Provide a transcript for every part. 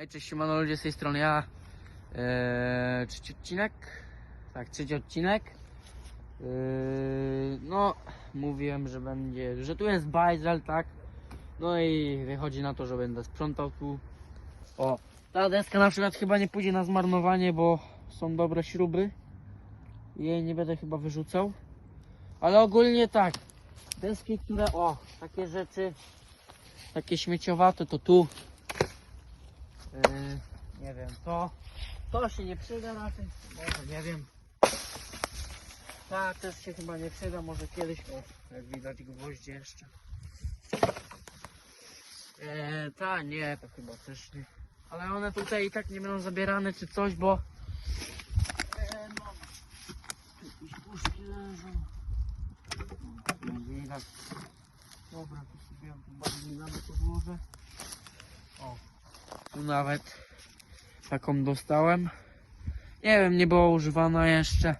Hej, cześć, siemano ludzie z tej strony, ja. Eee, trzeci odcinek, tak, trzeci odcinek, eee, no, mówiłem, że będzie, że tu jest bajzel, tak, no i wychodzi na to, że będę sprzątał tu, o, ta deska na przykład chyba nie pójdzie na zmarnowanie, bo są dobre śruby, jej nie będę chyba wyrzucał, ale ogólnie tak, deski, które, o, takie rzeczy, takie śmieciowate, to tu, nie wiem, to, to się nie przyda raczej, może nie wiem. Ta też się chyba nie przyda, może kiedyś, o, jak widać gwoździe jeszcze. Eee, ta nie, to chyba też nie. Ale one tutaj i tak nie będą zabierane czy coś, bo eee, no, jakieś puszki leżą. Dobra, tu sobie tu bardziej na podłogę. O, tu nawet taką dostałem. Nie wiem, nie była używana jeszcze.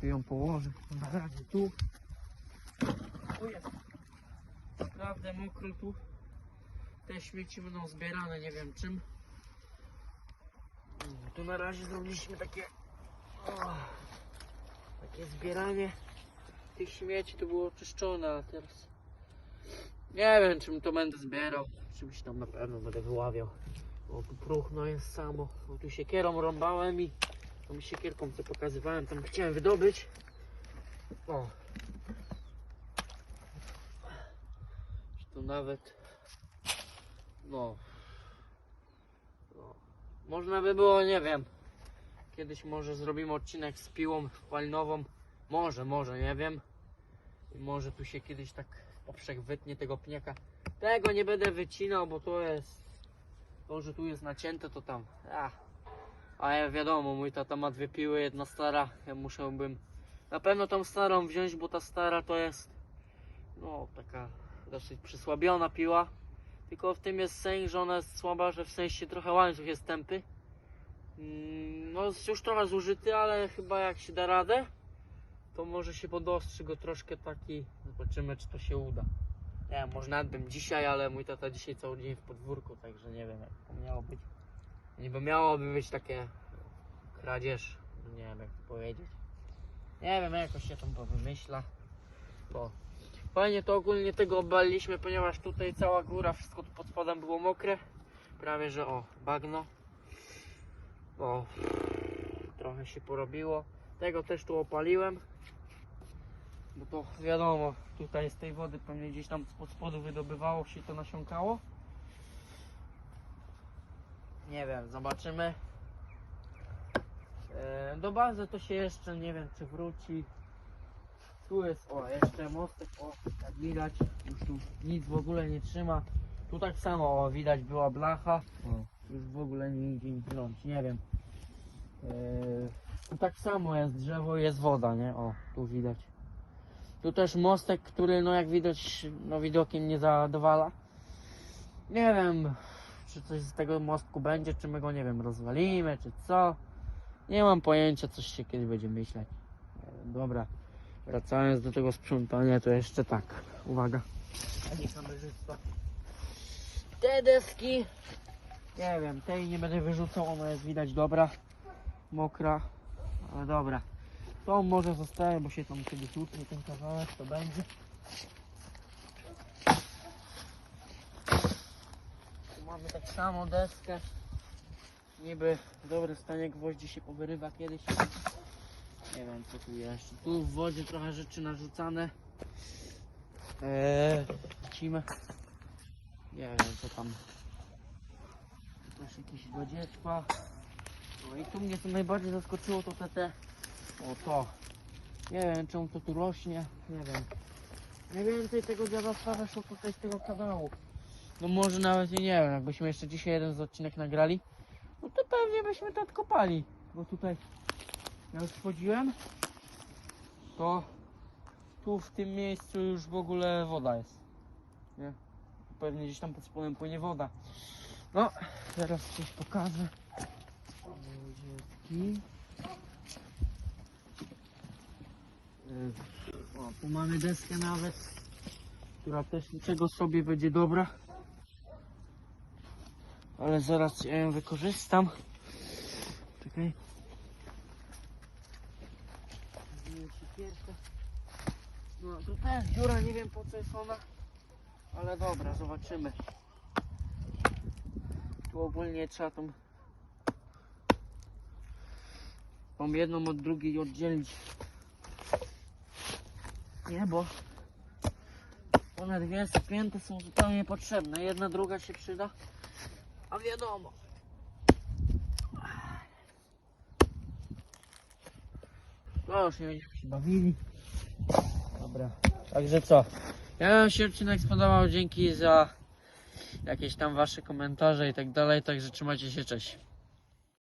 Tu ją położę. Na razie tu. Jest. Naprawdę mokro tu. Te śmieci będą zbierane, nie wiem czym. Mm, Tu na razie zrobiliśmy takie o, takie zbieranie tych śmieci. To było czyszczone, a teraz nie wiem czym to będę zbierał. Czymś tam na pewno będę wyławiał. O tu próchno jest samo. O tu siekierą rąbałem i tą siekierką co pokazywałem tam chciałem wydobyć. O. Że Tu nawet no. no. Można by było, nie wiem. Kiedyś może zrobimy odcinek z piłą spalinową. Może, może, nie wiem. I może tu się kiedyś tak poprzek wytnie tego pniaka. Tego nie będę wycinał, bo to jest. To, że tu jest nacięte, to tam. A, a ja wiadomo, mój tata ma dwie piły, jedna stara. Ja musiałbym na pewno tą starą wziąć, bo ta stara to jest. No, taka dosyć przysłabiona piła. Tylko w tym jest sens, że ona jest słaba, że w sensie trochę łańcuch jest tępy. Mm, No, jest już trochę zużyty, ale chyba jak się da radę, to może się podostrzy go troszkę taki. Zobaczymy, czy to się uda. Nie wiem, może bym dzisiaj, ale mój tata dzisiaj cały dzień w podwórku, także nie wiem jak to miało być. Niby miałoby być takie kradzież, nie wiem jak to powiedzieć. Nie wiem, jakoś się tam powymyśla. Bo fajnie to ogólnie tego obaliliśmy, ponieważ tutaj cała góra, wszystko tu pod spodem było mokre. Prawie, że o, bagno. O, trochę się porobiło. Tego też tu opaliłem. Bo to wiadomo, tutaj z tej wody pewnie gdzieś tam spod spodu wydobywało się to nasiąkało. Nie wiem, zobaczymy. E, do bazy to się jeszcze nie wiem czy wróci. Tu jest, o jeszcze mostek, o jak widać, już tu nic w ogóle nie trzyma. Tu tak samo, o widać była blacha. O, już w ogóle nie idzie nic grąć, nie wiem. E, tu tak samo jest drzewo jest woda, nie? O, tu widać. Tu też mostek, który no jak widać no widokiem nie zadowala. Nie wiem, czy coś z tego mostku będzie, czy my go nie wiem, rozwalimy, czy co. Nie mam pojęcia, coś się kiedyś będzie myśleć. Dobra, wracając do tego sprzątania, to jeszcze tak, uwaga. Te deski, nie wiem, tej nie będę wyrzucał, ona jest widać dobra, mokra, ale dobra. To może zostaje, bo się tam kiedyś utnie ten kawałek, to będzie. Tu mamy tak samo deskę. Niby w dobrym stanie gwoździ się powyrywa kiedyś. Nie wiem co tu jeszcze. Tu w wodzie trochę rzeczy narzucane. Eee. Nie wiem co tam. Tu też jakieś badzieczka. No i tu mnie co najbardziej zaskoczyło to te, te o to. Nie wiem czemu to tu rośnie. Nie wiem. Mniej więcej tego dziadostwa weszło tutaj z tego kanału. No może nawet i nie wiem, jakbyśmy jeszcze dzisiaj jeden z odcinek nagrali, no to pewnie byśmy to odkopali. Bo tutaj ja już wchodziłem, to tu w tym miejscu już w ogóle woda jest. Nie? Pewnie gdzieś tam pod spodem płynie woda. No, teraz coś pokażę. Dziecki. O, tu mamy deskę nawet, która też niczego sobie będzie dobra. Ale zaraz ja ją wykorzystam. Czekaj. No tu też dziura, nie wiem po co jest ona. Ale dobra, zobaczymy. Tu ogólnie trzeba tą tą jedną od drugiej oddzielić. Nie, bo one dwie spięte są zupełnie niepotrzebne. Jedna, druga się przyda. A wiadomo. No już nie będziemy się bawili. Dobra. Także co? Ja się odcinek spodobał. Dzięki za jakieś tam wasze komentarze i tak dalej. Także trzymajcie się, cześć.